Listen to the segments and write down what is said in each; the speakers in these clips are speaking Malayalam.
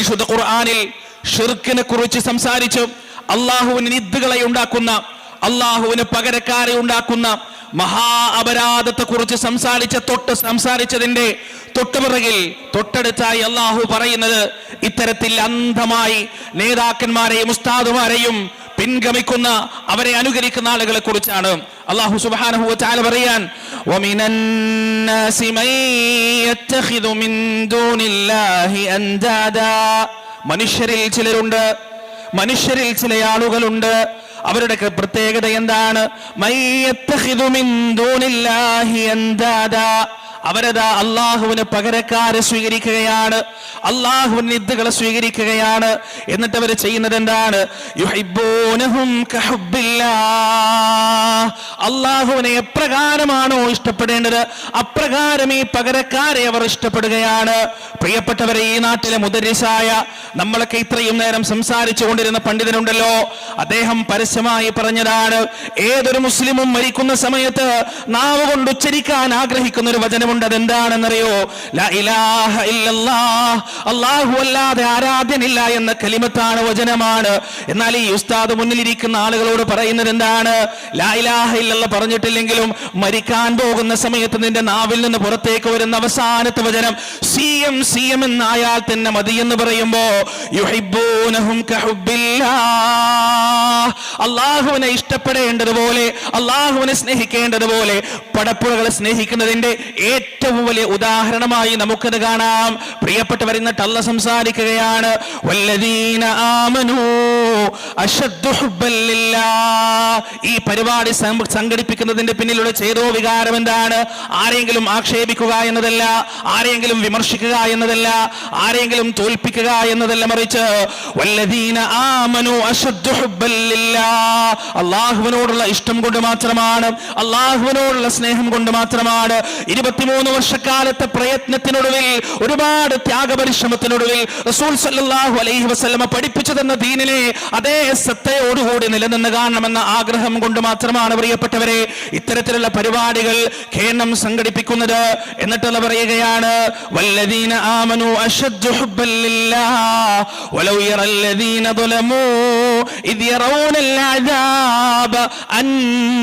പരിശുദ്ധ ഖുർആാനിൽ ഷിർക്കിനെ കുറിച്ച് സംസാരിച്ചു അള്ളാഹുവിന് നിദ്ദുകളെ ഉണ്ടാക്കുന്ന അള്ളാഹുവിന് പകരക്കാരെ ഉണ്ടാക്കുന്ന മഹാ അപരാധത്തെ കുറിച്ച് സംസാരിച്ച തൊട്ട് സംസാരിച്ചതിന്റെ തൊട്ടുപിറകിൽ തൊട്ടടുത്തായി അള്ളാഹു പറയുന്നത് ഇത്തരത്തിൽ അന്ധമായി നേതാക്കന്മാരെയും ഉസ്താദുമാരെയും പിൻഗമിക്കുന്ന അവരെ അനുകരിക്കുന്ന ആളുകളെ കുറിച്ചാണ്. അള്ളാഹു സുബാനഹു ചാല പറയാൻ മനുഷ്യരിൽ ചിലരുണ്ട് മനുഷ്യരിൽ ചില ആളുകളുണ്ട്. അവരുടെ പ്രത്യേകത എന്താണ്? മൈ യത്തഖിദു മിൻ ദൂനില്ലാഹി അൻദാദാ അവരതാ അള്ളാഹുവിന് പകരക്കാരെ സ്വീകരിക്കുകയാണ്. അള്ളാഹുവിന് ഇദ്ദുകളെ സ്വീകരിക്കുകയാണ്. എന്നിട്ട് അവർ ചെയ്യുന്നത് എന്താണ്. അള്ളാഹുവിനെ എപ്രകാരമാണോ ഇഷ്ടപ്പെടേണ്ടത്? അപ്രകാരം ഈ പകരക്കാരെ അവർ ഇഷ്ടപ്പെടുകയാണ്. പ്രിയപ്പെട്ടവരെ ഈ നാട്ടിലെ മുദരിസായ നമ്മളൊക്കെ ഇത്രയും നേരം സംസാരിച്ചു കൊണ്ടിരുന്ന പണ്ഡിതനുണ്ടല്ലോ. അദ്ദേഹം പരസ്യമായി പറഞ്ഞതാണ് ഏതൊരു മുസ്ലിമും മരിക്കുന്ന സമയത്ത് നാവ് കൊണ്ട് ഉച്ചരിക്കാൻ ആഗ്രഹിക്കുന്ന ഒരു വചനമുണ്ട് അതെന്താണെന്നറിയോ. അല്ലാഹു അല്ലാതെ ആരാധ്യനില്ല എന്ന കലിമത്താണ് വചനമാണ് എന്നാൽ ഈ ഉസ്താദ് മുന്നിലിരിക്കുന്ന ആളുകളോട് പറയുന്നത് എന്താണ് ലാ ഇലാഹ ഇല്ലല്ല പറഞ്ഞിട്ടില്ലെങ്കിലും മരിക്കാൻ പോകുന്ന സമയത്ത് നിന്റെ നാവിൽ നിന്ന് പുറത്തേക്ക് വരുന്ന അവസാനത്തെ വചനം സി എം സി എം എന്നായാൽ തന്നെ മതി എന്ന് പറയുമ്പോ. അള്ളാഹുവിനെ ഇഷ്ടപ്പെടേണ്ടതുപോലെ അള്ളാഹുവിനെ സ്നേഹിക്കേണ്ടതുപോലെ പടപ്പുഴകളെ സ്നേഹിക്കുന്നതിന്റെ ഏറ്റവും വലിയ ഉദാഹരണമായി നമുക്കത് കാണാം പ്രിയപ്പെട്ടവർ എന്നിട്ട് സംസാരിക്കുകയാണ് വല്ലതീന ആമനൂ. ഈ പരിപാടി സംഘടിപ്പിക്കുന്നതിന്റെ പിന്നിലുള്ള ചേതോ വികാരം എന്താണ് ആരെങ്കിലും ആക്ഷേപിക്കുക എന്നതല്ല ആരെങ്കിലും വിമർശിക്കുക എന്നതല്ല ആരെങ്കിലും തോൽപ്പിക്കുക എന്നതല്ല മറിച്ച് വല്ലദീന. അള്ളാഹുവിനോടുള്ള ഇഷ്ടം കൊണ്ട് മാത്രമാണ് അള്ളാഹുവിനോടുള്ള സ്നേഹം കൊണ്ട് മാത്രമാണ് ഇരുപത്തിമൂന്ന് വർഷക്കാലത്തെ പ്രയത്നത്തിനൊടുവിൽ ഒരുപാട് ത്യാഗപരിശ്രമത്തിനൊടുവിൽ റസൂൽ സല്ലല്ലാഹു അലൈഹി വസല്ലമ പഠിപ്പിച്ചു തന്ന ദീനിനെ അതേ സത്തയോടുകൂടി നിലനിന്ന് കാണണമെന്ന ആഗ്രഹം കൊണ്ട് മാത്രമാണ് പ്രിയപ്പെട്ടവരെ ഇത്തരത്തിലുള്ള പരിപാടികൾ കേന്ദ്രം സംഘടിപ്പിക്കുന്നത് എന്നിട്ടുള്ള പറയുകയാണ് വല്ലദീന ആമനു അശദ്ദു ഹുബ്ബൻ ലില്ലാഹ് വലൗ യറല്ലദീന ظلموا إذ يرون العذاب أن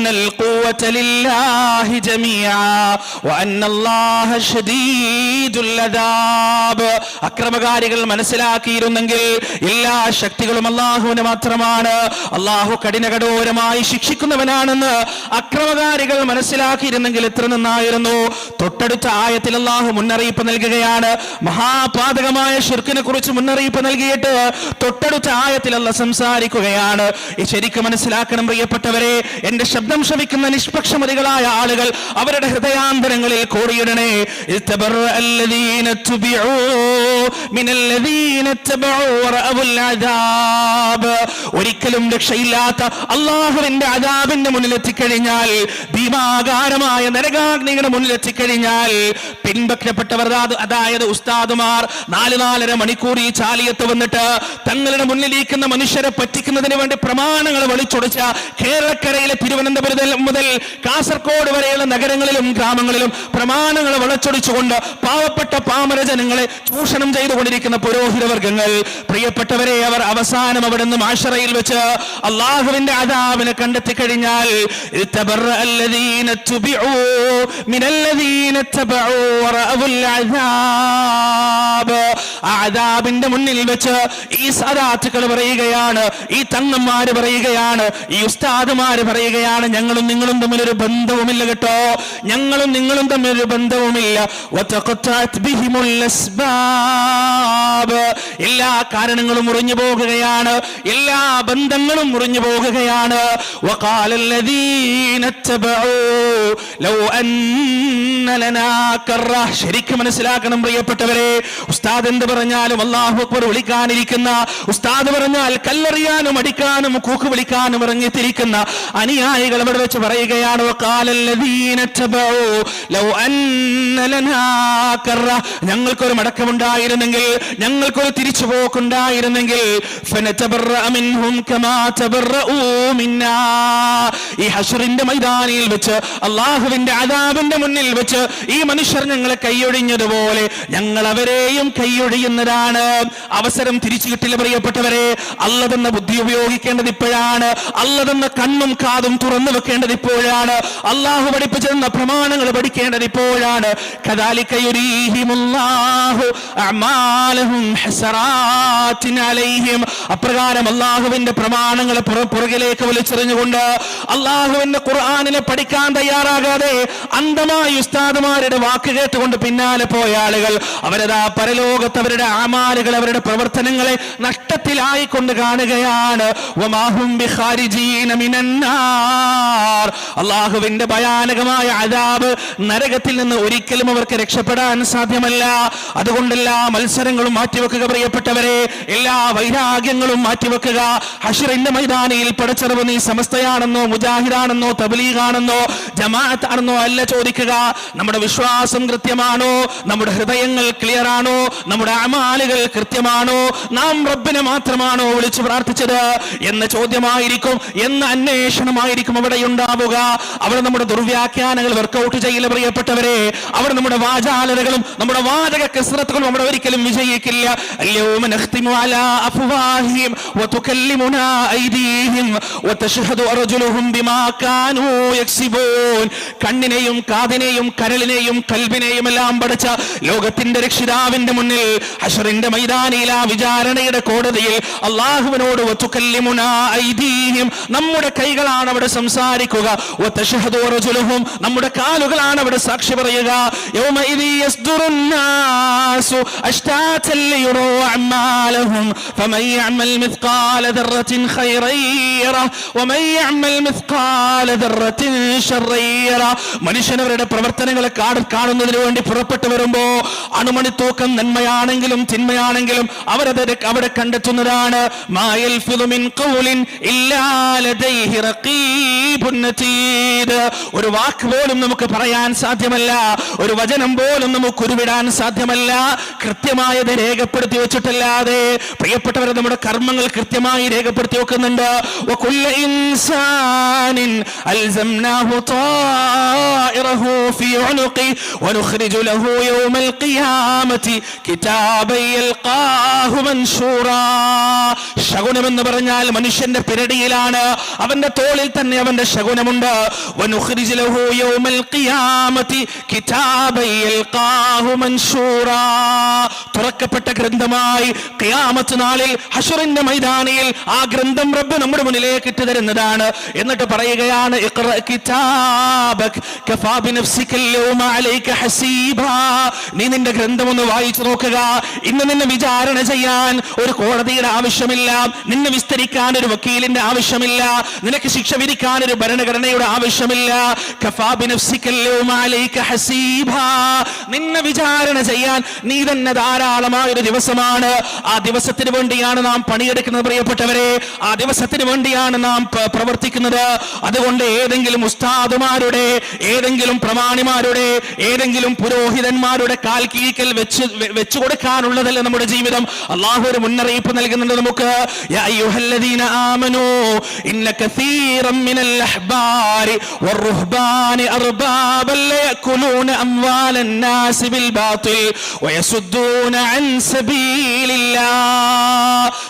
القوة لله جميعا وأن الله شديد العذاب അക്രമകാരികൾ മനസ്സിലാക്കിയിരുന്നെങ്കിൽ എല്ലാ ശക്തികളും അള്ളാഹുവിന് മാത്രമാണ്. അള്ളാഹു കഠിനകഠോരമായി ശിക്ഷിക്കുന്നവനാണെന്ന് അക്രമകാരികൾ മനസ്സിലാക്കിയിരുന്നെങ്കിൽ എത്ര നന്നായിരുന്നു. തൊട്ടടുത്ത ആയത്തിൽ അള്ളാഹു മുന്നറിയിപ്പ് നൽകുകയാണ്. മഹാപാതകമായ ഷിർക്കിനെ കുറിച്ച് മുന്നറിയിപ്പ് നൽകിയിട്ട് തൊട്ടടുത്ത ആയത്തിൽ അല്ല സംസാരിക്കുകയാണ്. ശരിക്കും മനസ്സിലാക്കണം പ്രിയപ്പെട്ടവരെ. എന്റെ ശബ്ദം ശ്രവിക്കുന്ന നിഷ്പക്ഷമതികളായ ആളുകൾ അവരുടെ ഹൃദയാന്തരങ്ങളിൽ കോടിയിടണേ. ഒരിക്കലും രക്ഷയില്ലാത്ത അള്ളാഹുവിന്റെ മുന്നിൽ മുന്നിലെത്തിക്കഴിഞ്ഞാൽ ഭീമാകാരമായ നരകാഗ്നിയുടെ മുന്നിലെത്തിക്കഴിഞ്ഞാൽ പിൻപക്ഷപ്പെട്ടവർ അതായത് ഉസ്താദുമാർ നാല് നാലര മണിക്കൂർ ഈ ചാലിയത്ത് വന്നിട്ട് തങ്ങളുടെ മുന്നിലിരിക്കുന്ന മനുഷ്യരെ പറ്റിക്കുന്നതിന് വേണ്ടി പ്രമാണങ്ങൾ വലിച്ചുടച്ച കേരളക്കരയിലെ തിരുവനന്തപുരം മുതൽ കാസർഗോഡ് വരെയുള്ള നഗരങ്ങളിലും ഗ്രാമങ്ങളിലും പ്രമാണങ്ങൾ വളച്ചൊടിച്ചുകൊണ്ട് പാവപ്പെട്ട പാമര ജനങ്ങളെ ചൂഷണം ചെയ്തുകൊണ്ടിരിക്കുന്ന പുരോഹിതവർഗങ്ങൾ പ്രിയപ്പെട്ടവരെ അവർ അവസാനം അവിടെ നിന്ന് മാഷറയിൽ വെച്ച് അള്ളാഹുവിന്റെ അതാവിനെ കണ്ടെത്തി കഴിഞ്ഞാൽ ആദാബിന്റെ മുന്നിൽ വെച്ച് ഈ സദാത്തുക്കൾ പറയുകയാണ് ഈ തങ്ങന്മാര് പറയുകയാണ് ഈ ഉസ്താദുമാര് പറയുകയാണ് ഞങ്ങളും നിങ്ങളും തമ്മിൽ ഒരു ബന്ധവുമില്ല കേട്ടോ. ഞങ്ങളും നിങ്ങളും തമ്മിൽ ഒരു ബന്ധവുമില്ല. وتقطعت بهم الأسباب. എല്ലാ കാരണങ്ങളും മുറിഞ്ഞു പോകുകയാണ് എല്ലാ ബന്ധങ്ങളും മുറിഞ്ഞു പോകുകയാണ് وقال الذين اتبعوا لو أن لنا كرة ശരിക്കും മനസ്സിലാക്കണം പ്രിയപ്പെട്ടവരെ ഉസ്താദ് എന്ത് പറഞ്ഞാലും അള്ളാഹു അക്ബർ വിളിക്കാനിരിക്കുന്ന ഉസ്താദ് പറഞ്ഞാൽ കല്ലെറിയാനും അടിക്കാനും കൂക്ക് വിളിക്കാനും ഇറങ്ങിത്തിരിക്കുന്ന അനുയായികൾ അവിടെ വെച്ച് പറയുകയാണ് وقال الذين اتبعوا لو أن لنا كرة ഞങ്ങൾക്കൊരു ഉണ്ടായിരുന്നെങ്കിൽ ഞങ്ങൾക്കൊരു തിരിച്ചുപോക്കുണ്ടായിരുന്നെങ്കിൽ ഈ ഹഷുറിന്റെ മൈതാനിയിൽ വെച്ച് അള്ളാഹുവിന്റെ അതാബിന്റെ മുന്നിൽ വെച്ച് ഈ മനുഷ്യർ ഞങ്ങളെ കൈയൊഴിഞ്ഞതുപോലെ ഞങ്ങൾ അവരെയും കൈയൊഴിയുന്നതാണ്. അവസരം തിരിച്ചു കിട്ടില്ല പ്രിയപ്പെട്ടവരെ. അല്ലതെന്ന ബുദ്ധി ഉപയോഗിക്കേണ്ടത് ഇപ്പോഴാണ്. അല്ലതെന്ന കണ്ണും കാതും തുറന്നു വെക്കേണ്ടത് ഇപ്പോഴാണ്. അള്ളാഹു പഠിപ്പിച്ചിരുന്ന പ്രമാണങ്ങൾ പഠിക്കേണ്ടത് ഇപ്പോഴാണ്. കഥാലിക്കയുരീഹിമുല്ലാഹു അപ്രകാരം അള്ളാഹുവിന്റെ പ്രമാണങ്ങൾ പുറകിലേക്ക് വലിച്ചെറിഞ്ഞുകൊണ്ട് അള്ളാഹുവിന്റെ ഖുർആാനിനെ പഠിക്കാൻ തയ്യാറാകാതെ അന്ധമായി ഉസ്താദുമാരുടെ വാക്ക് കേട്ടുകൊണ്ട് പിന്നാലെ പോയ ആളുകൾ അവരതാ പരലോകത്ത് അവരുടെ ആമാലുകൾ അവരുടെ പ്രവർത്തനങ്ങളെ നഷ്ടത്തിലായിക്കൊണ്ട് കാണുകയാണ്. അള്ളാഹുവിന്റെ ഭയാനകമായ അതാബ് നരകത്തിൽ നിന്ന് ഒരിക്കലും അവർക്ക് രക്ഷപ്പെടാൻ സാധ്യമല്ല. അതുകൊണ്ടല്ല മത്സരങ്ങളും മാറ്റിവെക്കുക പ്രിയപ്പെട്ടവരെ. എല്ലാ വൈരാഗ്യങ്ങളും മാറ്റിവെക്കുക. ഹഷറിന്റെ മൈതാനിയിൽ പടച്ചെറവ് നീ സമസ്തയാണെന്നോ മുജാഹിദാണെന്നോ തബലീഗാണെന്നോ ജമാഅത്ത് ആണെന്നോ അല്ല ചോദിക്കുക. നമ്മുടെ വിശ്വാസം കൃത്യമാണോ? നമ്മുടെ ഹൃദയങ്ങൾ ക്ലിയർ ആണോ നമ്മുടെ അമാലുകൾ കൃത്യമാണോ? നാം റബ്ബിനെ മാത്രമാണോ വിളിച്ചു പ്രാർത്ഥിച്ചത്? എന്ന ചോദ്യമായിരിക്കും എന്ന അന്വേഷണമായിരിക്കും അവിടെ ഉണ്ടാവുക. അവിടെ നമ്മുടെ ദുർവ്യാഖ്യാനങ്ങൾ വർക്കൗട്ട് ചെയ്യില്ല പ്രിയപ്പെട്ടവരെ. അവിടെ നമ്മുടെ വാചാലതകളും നമ്മുടെ വാചക കസരത്തുകളും അവിടെ ഒരിക്കലും വിജയിക്കില്ല. കണ്ണിനെയും കാതിനെയും കരളിനെയും കൽവിനെയും എല്ലാം പഠിച്ച ലോകത്തിന്റെ രക്ഷിതാവിന്റെ മുന്നിൽ ഹഷറിന്റെ മൈതാനിയില വിചാരണയുടെ കോടതിയിൽ അള്ളാഹുവിനോട് നമ്മുടെ കൈകളാണ് അവിടെ സംസാരിക്കുക. നമ്മുടെ കാലുകളാണ് അവിടെ സാക്ഷി പറയുക. أشتاتا ليروا أعمالهم فمن يعمل مثقال ذرة خيرا يره ومن يعمل مثقال ذرة شرا يره മനുഷ്യനവരുടെ പ്രവർത്തനങ്ങളെ കാണ- കാണുന്നതിന് വേണ്ടി പുറപ്പെട്ടു വരുമ്പോ അണുമണി തൂക്കം നന്മയാണെങ്കിലും തിന്മയാണെങ്കിലും അവരത് അവിടെ കണ്ടെത്തുന്നതാണ് മാ യൽഫിദു മിൻ ഖൗലിൻ ഇല്ലാ ലദൈഹി റഖീബുൻ നതീദ്. ഒരു വാക്ക് പോലും നമുക്ക് പറയാൻ സാധ്യമല്ല ഒരു വചനം പോലും നമുക്ക് ഉരുവിടാൻ സാധ്യമല്ല കൃത്യമായത് രേഖപ്പെടുത്തി വെച്ചിട്ടല്ലാതെ പ്രിയപ്പെട്ടവരെ നമ്മുടെ കർമ്മങ്ങൾ കൃത്യമായി രേഖപ്പെടുത്തി വെക്കുന്നുണ്ട്. ശകുനം എന്ന് പറഞ്ഞാൽ മനുഷ്യന്റെ പിരടിയിലാണ്. അവന്റെ തോളിൽ തന്നെ അവന്റെ ശകുനമുണ്ട്. കിതാബയ്യൽ കാഹു മൻഷൂറാ. തുറക്കപ്പെട്ട ഗ്രന്ഥമായി കയാമത്ത് നാളിൽ ഹഷറിന്റെ മൈതാനിയിൽ ആ ഗ്രന്ഥം റബ്ബ് നമ്മുടെ മുന്നിലേക്ക് ഇട്ട് തരുന്നതാണ്. എന്നിട്ട് പറയുകയാണ് നീ നിന്റെ ഗ്രന്ഥം ഒന്ന് വായിച്ചു നോക്കുക. ഇന്ന് നിന്നെ വിചാരണ ചെയ്യാൻ ഒരു കോടതിയുടെ ആവശ്യമില്ല. നിന്നെ വിസ്തരിക്കാൻ ഒരു വക്കീലിന്റെ ആവശ്യമില്ല. നിനക്ക് ശിക്ഷ വിധിക്കാൻ ഒരു ഭരണഘടനയുടെ ആവശ്യമില്ല. നിന്നെ വിചാരണ ചെയ്യാൻ നീ തന്നെ ധാരാളമായ ഒരു ദിവസമാണ് ആ ദിവസത്തിന് വേണ്ടിയാണ് നാം പണിയെടുക്കുന്നത് പ്രിയപ്പെട്ടവരെ ആ ദിവസത്തിന് വേണ്ടിയാണ് നാം പ- പ്രവർത്തിക്കുന്നത് അതുകൊണ്ട് ഏതെങ്കിലും ഉസ്താദുമാരുടെ ഏതെങ്കിലും പ്രമാണിമാരുടെ ഏതെങ്കിലും പുരോഹിതന്മാരുടെ കാൽ കീഴിക്കൽ വെച്ച് വെ- വെച്ചു കൊടുക്കാനുള്ളതല്ല നമ്മുടെ ജീവിതം അള്ളാഹു ഒരു മുന്നറിയിപ്പ് നൽകുന്നുണ്ട് നമുക്ക് യാ അയ്യുഹല്ലദീന ആമനൂ ഇന്ന കസീറൻ മിനൽ അഹ്ബാരി والرهبان أربابا ليأكلون أموال الناس بالباطل ويصدون عن سبيل الله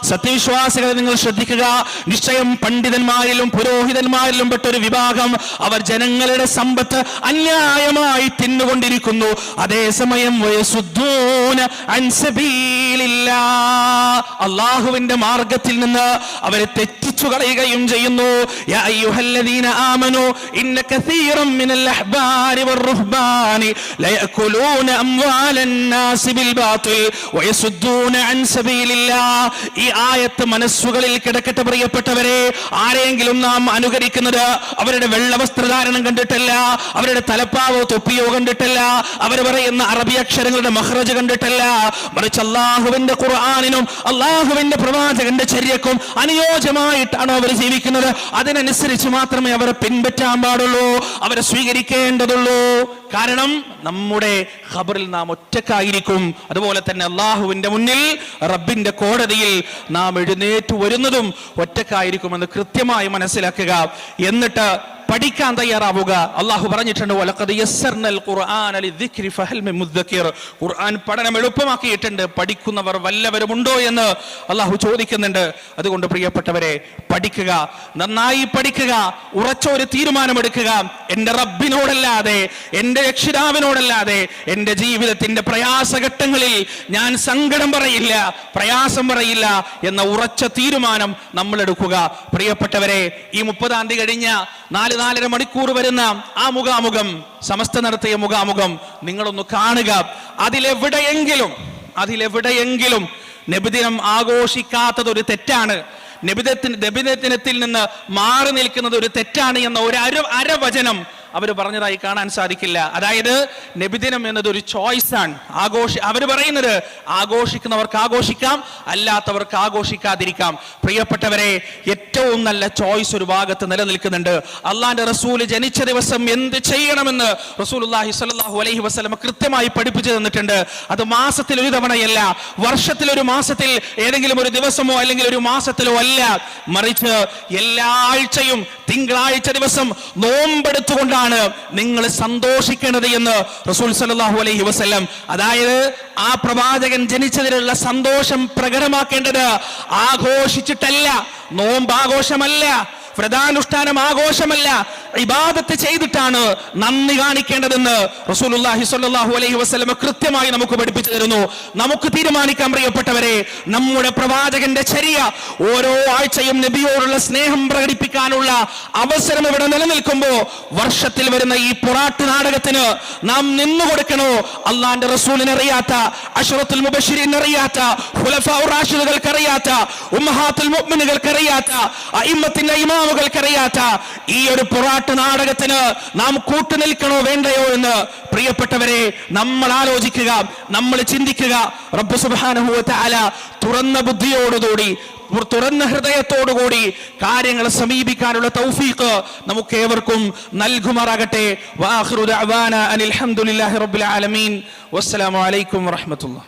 സത്യവിശ്വാസികളെ നിങ്ങൾ ശ്രദ്ധിക്കുക. നിശ്ചയം പണ്ഡിതന്മാരിലും പുരോഹിതന്മാരിലും പെട്ട ഒരു വിഭാഗം അവർ ജനങ്ങളുടെ സമ്പത്ത് അന്യായമായി തിന്നുകൊണ്ടിരിക്കുന്നു. അതേസമയം. അള്ളാഹുവിന്റെ മാർഗത്തിൽ നിന്ന് അവരെ തെറ്റിച്ചു കളയുകയും ചെയ്യുന്നു. ആമനു ഇന്ന കസീറൻ മിനൽ നാസി ബിൽ ഈ ആയത്ത് മനസ്സുകളിൽ കിടക്കട്ടെ പ്രിയപ്പെട്ടവരെ. ആരെങ്കിലും നാം അനുകരിക്കുന്നത് അവരുടെ വെള്ള വസ്ത്രധാരണം കണ്ടിട്ടല്ല അവരുടെ തലപ്പാവോ തൊപ്പിയോ കണ്ടിട്ടല്ല അവർ പറയുന്ന അറബി അക്ഷരങ്ങളുടെ മഹ്റജ് കണ്ടിട്ടല്ല. മറിച്ച് അള്ളാഹുവിന്റെ ഖുർആാനിനും അള്ളാഹുവിന്റെ പ്രവാചകന്റെ ചര്യക്കും അനുയോജ്യമായിട്ടാണ് അവർ ജീവിക്കുന്നത്. അതിനനുസരിച്ച് മാത്രമേ അവരെ പിൻപറ്റാൻ പാടുള്ളൂ അവരെ സ്വീകരിക്കേണ്ടതുള്ളൂ. കാരണം നമ്മുടെ ഖബറിൽ നാം ഒറ്റക്കായിരിക്കും അതുപോലെ തന്നെ അള്ളാഹുവിന്റെ മുന്നിൽ റബ്ബിന്റെ കോടതിയിൽ നാം എഴുന്നേറ്റ് വരുന്നതും ഒറ്റക്കായിരിക്കുമെന്ന് കൃത്യമായി മനസ്സിലാക്കുക. എന്നിട്ട് പഠിക്കാൻ തയ്യാറാവുക. അള്ളാഹു പറഞ്ഞിട്ടുണ്ട് "വലഖദ് യസ്സർനൽ ഖുർആന ലിദ്ദിക്രി ഫഹൽ ഖുർആൻ പഠനം എളുപ്പമാക്കിയിട്ടുണ്ട്. പഠിക്കുന്നവർ വല്ലവരുമുണ്ടോ എന്ന് അള്ളാഹു ചോദിക്കുന്നുണ്ട്. അതുകൊണ്ട് പ്രിയപ്പെട്ടവരെ പഠിക്കുക. നന്നായി പഠിക്കുക. ഉറച്ച ഒരു തീരുമാനമെടുക്കുക. എന്റെ റബ്ബിനോടല്ലാതെ എന്റെ രക്ഷിതാവിനോടല്ലാതെ എന്റെ ജീവിതത്തിന്റെ പ്രയാസഘട്ടങ്ങളിൽ ഞാൻ സങ്കടം പറയില്ല പ്രയാസം പറയില്ല എന്ന ഉറച്ച തീരുമാനം നമ്മൾ എടുക്കുക പ്രിയപ്പെട്ടവരെ ഈ മുപ്പതാം തീയതി കഴിഞ്ഞ നാല് നാലര മണിക്കൂർ വരുന്ന ആ മുഖാമുഖം സമസ്ത നടത്തിയ മുഖാമുഖം നിങ്ങളൊന്ന് കാണുക. അതിലെവിടെയെങ്കിലും അതിലെവിടെയെങ്കിലും നബിദിനം ആഘോഷിക്കാത്തത് ഒരു തെറ്റാണ്. നബിദത്തിന് നബിദിനത്തിൽ നിന്ന് മാറി നിൽക്കുന്നത് ഒരു തെറ്റാണ് എന്ന ഒരു അര അരവചനം അവർ പറഞ്ഞതായി കാണാൻ സാധിക്കില്ല. അതായത് നബിദിനം എന്നത് ഒരു ചോയ്സ് ആണ്. ആഘോഷ അവർ പറയുന്നത് ആഘോഷിക്കുന്നവർക്ക് ആഘോഷിക്കാം അല്ലാത്തവർക്ക് ആഘോഷിക്കാതിരിക്കാം. പ്രിയപ്പെട്ടവരെ ഏറ്റവും നല്ല ചോയ്സ് ഒരു ഭാഗത്ത് നിലനിൽക്കുന്നുണ്ട്. അള്ളാന്റെ റസൂൽ ജനിച്ച ദിവസം എന്ത് ചെയ്യണമെന്ന് റസൂലുള്ളാഹി സ്വല്ലല്ലാഹു അലൈഹി വസല്ലം കൃത്യമായി പഠിപ്പിച്ചു തന്നിട്ടുണ്ട്. അത് മാസത്തിൽ ഒരു തവണയല്ല വർഷത്തിൽ ഒരു മാസത്തിൽ ഏതെങ്കിലും ഒരു ദിവസമോ അല്ലെങ്കിൽ ഒരു മാസത്തിലോ അല്ല. മറിച്ച് എല്ലാ ആഴ്ചയും തിങ്കളാഴ്ച ദിവസം നോമ്പെടുത്തുകൊണ്ടാണ് നിങ്ങൾ സന്തോഷിക്കേണ്ടത് എന്ന് റസൂൽ സലാഹു അലൈഹി വസല്ലം അതായത് ആ പ്രവാചകൻ ജനിച്ചതിലുള്ള സന്തോഷം പ്രകടമാക്കേണ്ടത് ആഘോഷിച്ചിട്ടല്ല നോമ്പ് ആഘോഷമല്ല വ്രതാനുഷ്ഠാനം ആഘോഷമല്ല ഇബാദത്ത് ചെയ്തിട്ടാണ് നന്ദി കാണിക്കേണ്ടതെന്ന് റസൂലുള്ളാഹി സ്വല്ലല്ലാഹു അലൈഹി വസല്ലം കൃത്യമായി നമുക്ക് പഠിപ്പിച്ചു തരുന്നു. നമുക്ക് തീരുമാനിക്കാൻ പ്രിയപ്പെട്ടവരെ. നമ്മുടെ പ്രവാചകന്റെ ചര്യ ഓരോ ആഴ്ചയും നബിയോടുള്ള സ്നേഹം പ്രകടിപ്പിക്കാനുള്ള അവസരം ഇവിടെ നിലനിൽക്കുമ്പോൾ വർഷത്തിൽ വരുന്ന ഈ പൊറാട്ട് നാടകത്തിന് നാം നിന്നു കൊടുക്കണോ? അള്ളാന്റെ റസൂലിനെ അറിയാത്ത അഷറത്തുൽ മുബഷിരിൻ അറിയാത്ത ഖുലഫാഉ റാഷിദുകൾക്ക് അറിയാത്ത ഉമ്മഹാത്തുൽ മുഅ്മിനുകൾക്ക് അറിയാത്ത അയിമ്മത്തിന്റെ ഇമാമുകൾക്ക് അറിയാത്ത ഈ ഒരു പൊറാട്ട് നാടകത്തിന് നാം കൂട്ടുനിൽക്കണോ വേണ്ടയോ എന്ന് പ്രിയപ്പെട്ടവരെ നമ്മൾ ആലോചിക്കുക നമ്മൾ ചിന്തിക്കുക. റബ്ബ് സുബ്ഹാനഹു അല തുറന്ന ബുദ്ധിയോടുകൂടി തുറന്ന ഹൃദയത്തോടുകൂടി കാര്യങ്ങൾ സമീപിക്കാനുള്ള തൗഫീഖ് നമുക്ക് ഏവർക്കും നൽകുമാറാകട്ടെ. വാഹ്റുദ് ദഅവാന അനിൽ റബ്ബിൽ ആലമീൻ. വസ്സലാമു അലൈക്കും വറഹ്മത്തുള്ളാഹി.